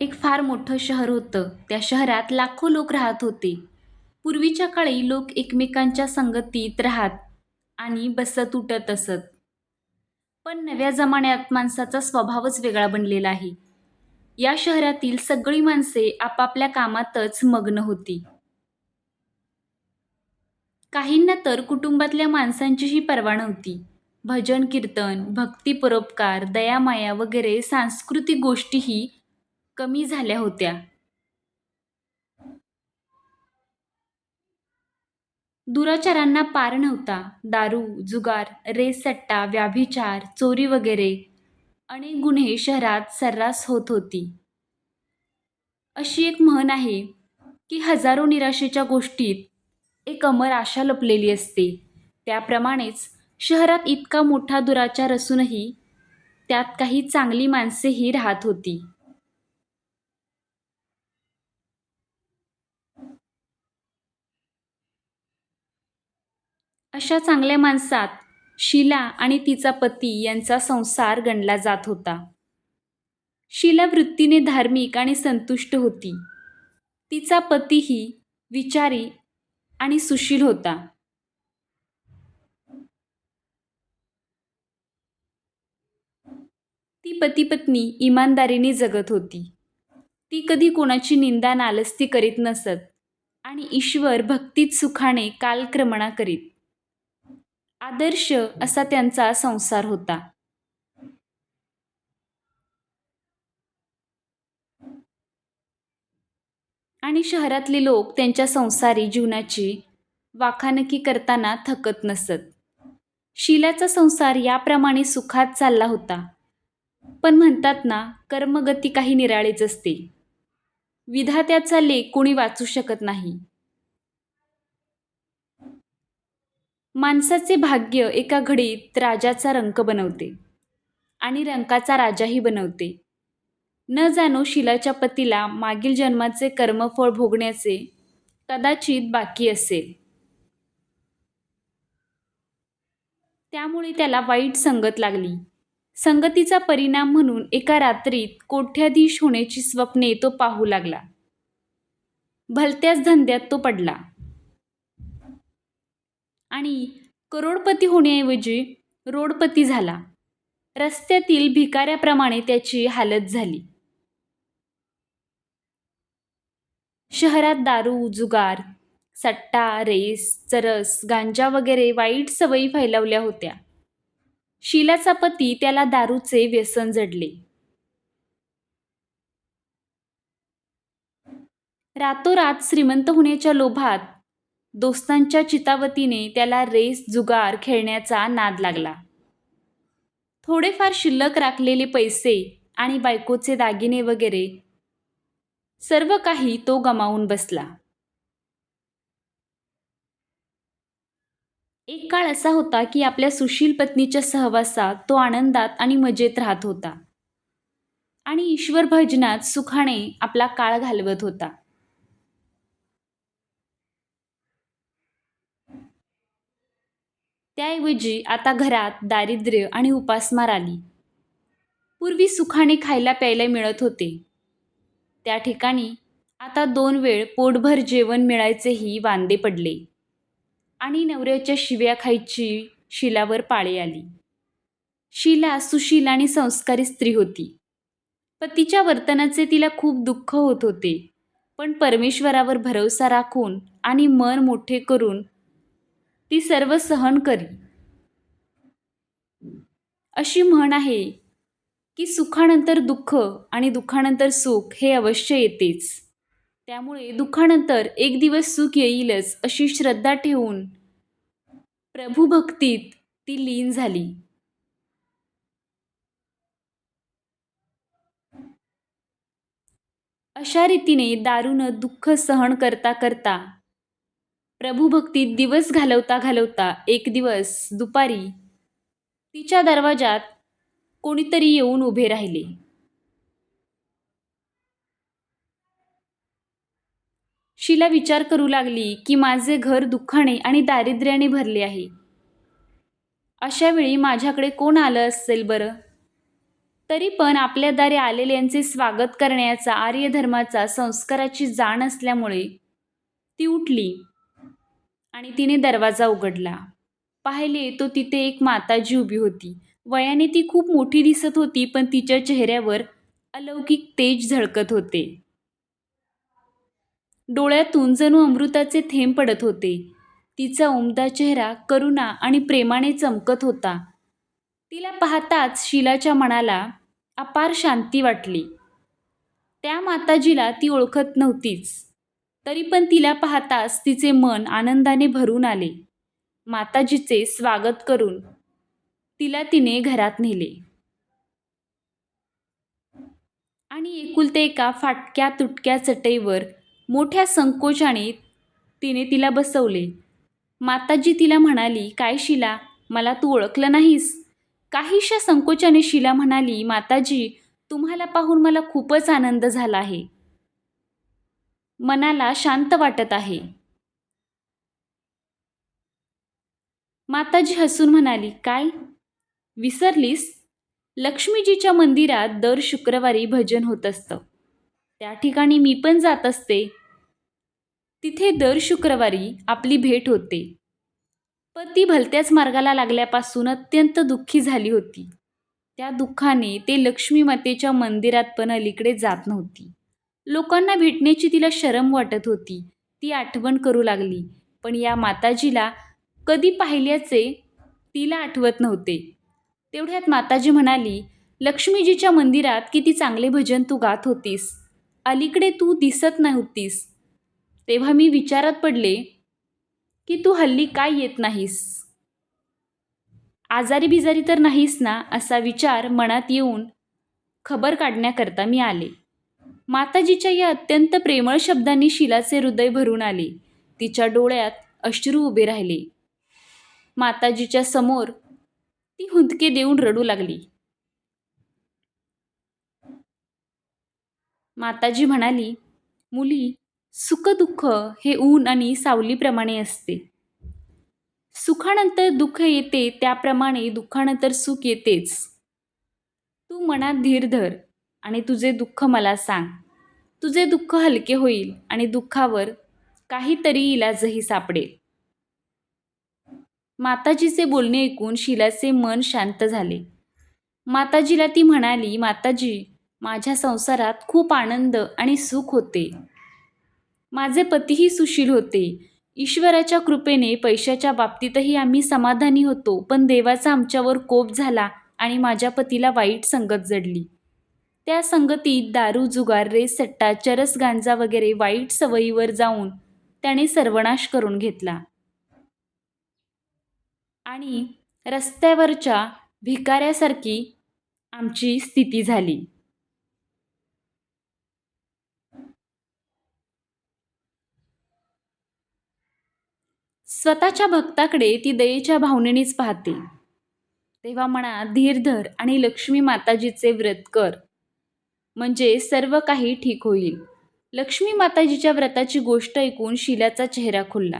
एक फार मोठं शहर होतं. त्या शहरात लाखो लोक राहत होते. पूर्वीच्या काळी लोक एकमेकांच्या संगतीत राहत आणि बसत उठत असत. पण नव्या जमान्यात माणसाचा स्वभावच वेगळा बनलेला आहे. या शहरातील सगळी माणसे आपापल्या कामातच मग्न होती. काहींना तर कुटुंबातल्या माणसांचीही पर्वा नव्हती. भजन कीर्तन भक्ती परोपकार दयामाया वगैरे सांस्कृतिक गोष्टीही कमी झाल्या होत्या. दुराचारांना पार नव्हता. दारू जुगार रेसट्टा व्याभिचार चोरी वगैरे अनेक गुन्हे शहरात सर्रास होत होती. अशी एक म्हण आहे की हजारो निराशेच्या गोष्टीत एक अमर आशा लपलेली असते. त्याप्रमाणेच शहरात इतका मोठा दुराचार असूनही त्यात काही चांगली माणसेही राहत होती. अशा चांगल्या माणसात शिला आणि तिचा पती यांचा संसार गणला जात होता. शिला वृत्तीने धार्मिक आणि संतुष्ट होती. तिचा पतीही विचारी आणि सुशील होता. ती पतीपत्नी इमानदारीने जगत होती. ती कधी कोणाची निंदा नालस्ती करीत नसत आणि ईश्वर भक्तीत सुखाने कालक्रमणा करीत. आदर्श असा त्यांचा संसार होता. आणि शहरातले लोक त्यांच्या संसारी जीवनाची वाखानकी करताना थकत नसत. शिलाचा संसार याप्रमाणे सुखात चालला होता. पण म्हणतात ना कर्मगती काही निराळीच असते. विधात्याचा लेख कोणी वाचू शकत नाही. माणसाचे भाग्य एका घडीत राजाचा रंक बनवते आणि रंकाचा राजाही बनवते. न जाणो शिलाच्या पतीला मागील जन्माचे कर्मफळ भोगण्याचे कदाचित बाकी असेल. त्यामुळे त्याला वाईट संगत लागली. संगतीचा परिणाम म्हणून एका रात्रीत कोठ्याधीश होण्याची स्वप्ने तो पाहू लागला. भलत्याच धंद्यात तो पडला. आणि करोडपती होण्याऐवजी रोडपती झाला. रस्त्यातील भिकाऱ्याप्रमाणे त्याची हालत झाली. शहरात दारू जुगार सट्टा रेस चरस गांजा वगैरे वाईट सवयी फैलावल्या होत्या. शिलाचा पती त्याला दारूचे व्यसन जडले. रातोरात श्रीमंत होण्याच्या लोभात दोस्तांच्या चितावतीने त्याला रेस जुगार खेळण्याचा नाद लागला. थोडेफार शिल्लक राखलेले पैसे आणि बायकोचे दागिने वगैरे सर्व काही तो गमावून बसला. एक काळ असा होता की आपल्या सुशील पत्नीच्या सहवासात तो आनंदात आणि मजेत राहत होता आणि ईश्वर भजनात सुखाने आपला काळ घालवत होता. त्याऐवजी आता घरात दारिद्र्य आणि उपासमार आली. पूर्वी सुखाने खायला प्यायला मिळत होते. त्या ठिकाणी आता दोन वेळ पोटभर जेवण मिळायचेही वांदे पडले. आणि नवऱ्याच्या शिव्या खायची शिलावर पाळी आली. शिला सुशील आणि संस्कारी स्त्री होती. पतीच्या वर्तनाचे तिला खूप दुःख होत होते. पण परमेश्वरावर भरवसा राखून आणि मन मोठे करून ती सर्व सहन करी. अशी म्हण आहे की सुखानंतर दुःख आणि दुःखानंतर सुख हे अवश्य येतेच. त्यामुळे दुःखानंतर एक दिवस सुख येईलच अशी श्रद्धा ठेवून प्रभुभक्तीत ती लीन झाली. अशा रीतीने दारूनं दुःख सहन करता करता प्रभूभक्तीत दिवस घालवता घालवता एक दिवस दुपारी तिच्या दरवाजात कोणीतरी येऊन उभे राहिले. शीला विचार करू लागली की माझे घर दुःखाने आणि दारिद्र्याने भरले आहे. अशा वेळी माझ्याकडे कोण आलं असेल बरं? तरी पण आपल्या दारी आलेल्यांचे स्वागत करण्याचा आर्यधर्माचा संस्काराची जाण असल्यामुळे ती उठली. आणि तिने दरवाजा उघडला. पाहिले तो तिथे एक माताजी उभी होती. वयाने ती खूप मोठी दिसत होती पण तिच्या चेहऱ्यावर अलौकिक तेज झळकत होते. डोळ्यातून जणू अमृताचे थेंब पडत होते. तिचा उमदा चेहरा करुणा आणि प्रेमाने चमकत होता. तिला पाहताच शिलाच्या मनाला अपार शांती वाटली. त्या माताजीला ती ओळखत नव्हतीच. तरी पण तिला पाहताच तिचे मन आनंदाने भरून आले. माताजीचे स्वागत करून तिला तिने घरात नेले. आणि एकुलते एका फाटक्या तुटक्या चटईवर मोठ्या संकोचाने तिने तिला बसवले. माताजी तिला म्हणाली काय शिला मला तू ओळखलं नाहीस? काहीशा संकोचाने शिला म्हणाली माताजी तुम्हाला पाहून मला खूपच आनंद झाला आहे. मनाला शांत वाटत आहे. माताजी हसून म्हणाली काय? विसरलीस? लक्ष्मीजीच्या मंदिरात दर शुक्रवारी भजन होत असतं. त्या ठिकाणी मी पण जात असते. तिथे दर शुक्रवारी आपली भेट होते. पती भलत्याच मार्गाला लागल्यापासून अत्यंत दुःखी झाली होती. त्या दुःखाने ते लक्ष्मी मातेच्या मंदिरात पण अलीकडे जात नव्हती. लोकांना भेटण्याची तिला शरम वाटत होती. ती आठवण करू लागली. पण या माताजीला कधी पाहिल्याचे तिला आठवत नव्हते. तेवढ्यात माताजी म्हणाली लक्ष्मीजीच्या मंदिरात किती चांगले भजन तू गात होतीस. अलीकडे तू दिसत नव्हतीस. तेव्हा मी विचारात पडले की तू हल्ली काय येत नाहीस? आजारी बिजारी तर नाहीस ना? असा विचार मनात येऊन खबर काढण्याकरता मी आले. माताजीच्या या अत्यंत प्रेमळ शब्दांनी शिलाचे हृदय भरून आले. तिच्या डोळ्यात अश्रू उभे राहिले. माताजीच्या समोर ती हुंदके देऊन रडू लागली. माताजी म्हणाली मुली सुखदुःख हे ऊन आणि सावलीप्रमाणे असते. सुखानंतर दुःख येते त्याप्रमाणे दुःखानंतर सुख येतेच. तू मनात धीर धर. आणि तुझे दुःख मला सांग. तुझे दुःख हलके होईल आणि दुःखावर काहीतरी इलाजही सापडेल. माताजीचे बोलणे ऐकून शिलाचे मन शांत झाले. माताजीला ती म्हणाली माताजी माझ्या संसारात खूप आनंद आणि सुख होते. माझे पतीही सुशील होते. ईश्वराच्या कृपेने पैशाच्या बाबतीतही आम्ही समाधानी होतो पण देवाचा आमच्यावर कोप झाला आणि माझ्या पतीला वाईट संगत जडली. त्या संगतीत दारू जुगार रेस सट्टा चरस गांजा वगैरे वाईट सवयीवर जाऊन त्याने सर्वनाश करून घेतला. आणि रस्त्यावरच्या भिकाऱ्यासारखी आमची स्थिती झाली. स्वतःच्या भक्ताकडे ती दयेच्या भावनेनेच पाहते. तेव्हा म्हणा धीर धर आणि लक्ष्मी माताजीचे व्रत कर. म्हणजे सर्व काही ठीक होईल. लक्ष्मी माताजीच्या व्रताची गोष्ट ऐकून शिलाचा चेहरा खुलला.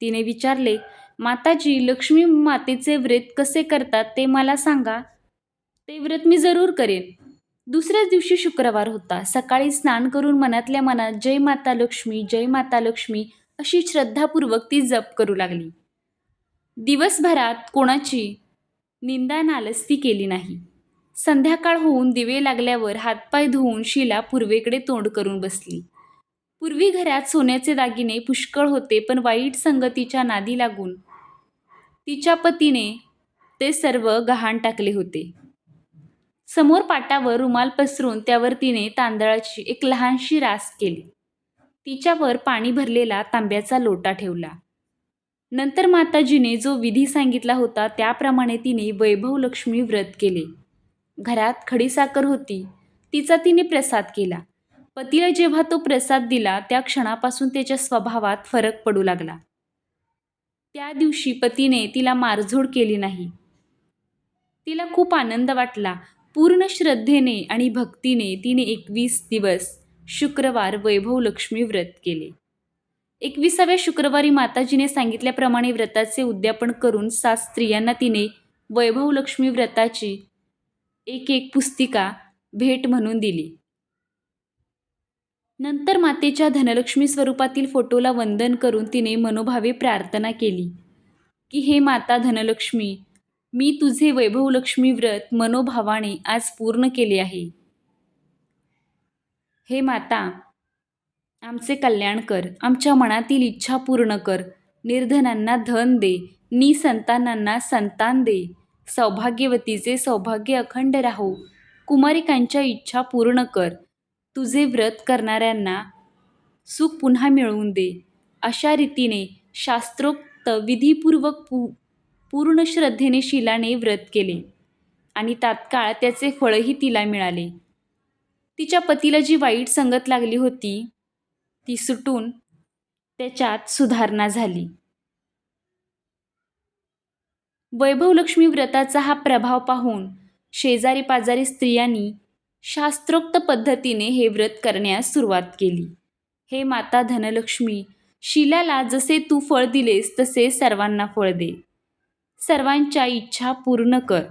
तिने विचारले माताजी लक्ष्मी मातेचे व्रत कसे करतात ते मला सांगा. ते व्रत मी जरूर करेन. दुसऱ्याच दिवशी शुक्रवार होता. सकाळी स्नान करून मनातल्या मनात जय माता लक्ष्मी जय माता लक्ष्मी अशी श्रद्धापूर्वक ती जप करू लागली. दिवसभरात कोणाची निंदा नालस्ती केली नाही. संध्याकाळ होऊन दिवे लागल्यावर हातपाय धुवून शिला पूर्वेकडे तोंड करून बसली. पूर्वी घरात सोन्याचे दागिने पुष्कळ होते पण वाईट संगतीच्या नादी लागून. तिच्या पतीने ते सर्व गहाण टाकले होते. समोर पाटावर रुमाल पसरून त्यावर तिने तांदळाची एक लहानशी रास केली. तिच्यावर पाणी भरलेला तांब्याचा लोटा ठेवला. नंतर माताजीने जो विधी सांगितला होता त्याप्रमाणे तिने वैभव लक्ष्मी व्रत केले. घरात खडीसाखर होती. तिचा तिने प्रसाद केला. पतीला जेव्हा तो प्रसाद दिला त्या क्षणापासून त्याच्या स्वभावात फरक पडू लागला. त्या दिवशी पतीने तिला मारझोड केली नाही. तिला खूप आनंद वाटला. पूर्ण श्रद्धेने आणि भक्तीने तिने एकवीस दिवस शुक्रवार वैभव लक्ष्मी व्रत केले. एकविसाव्या शुक्रवारी माताजीने सांगितल्याप्रमाणे व्रताचे उद्यापन करून सात स्त्रियांना तिने वैभव लक्ष्मी व्रताची एक एक पुस्तिका भेट म्हणून दिली. नंतर मातेच्या धनलक्ष्मी स्वरूपातील फोटोला वंदन करून तिने मनोभावे प्रार्थना केली की हे माता धनलक्ष्मी मी तुझे वैभवलक्ष्मी व्रत मनोभावाने आज पूर्ण केले आहे. हे माता आमचे कल्याण कर आमच्या मनातील इच्छा पूर्ण कर निर्धनांना धन दे निसंतानांना संतान दे सौभाग्यवतीचे सौभाग्य अखंड राहो कुमारिकांच्या इच्छा पूर्ण कर. तुझे व्रत करणाऱ्यांना सुख पुन्हा मिळवून दे. अशा रीतीने शास्त्रोक्त विधीपूर्वक पू पूर्ण श्रद्धेने शिलाने व्रत केले आणि तात्काळ त्याचे फळही तिला मिळाले. तिच्या पतीला जी वाईट संगत लागली होती ती सुटून त्याच्यात सुधारणा झाली. वैभवलक्ष्मी व्रताचा हा प्रभाव पाहून शेजारी पाजारी स्त्रियांनी शास्त्रोक्त पद्धतीने हे व्रत करण्यास सुरुवात केली. हे माता धनलक्ष्मी शिलाला जसे तू फळ दिलेस तसे सर्वांना फळ दे. सर्वांच्या इच्छा पूर्ण कर.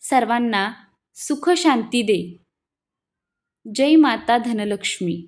सर्वांना सुखशांती दे. जय माता धनलक्ष्मी.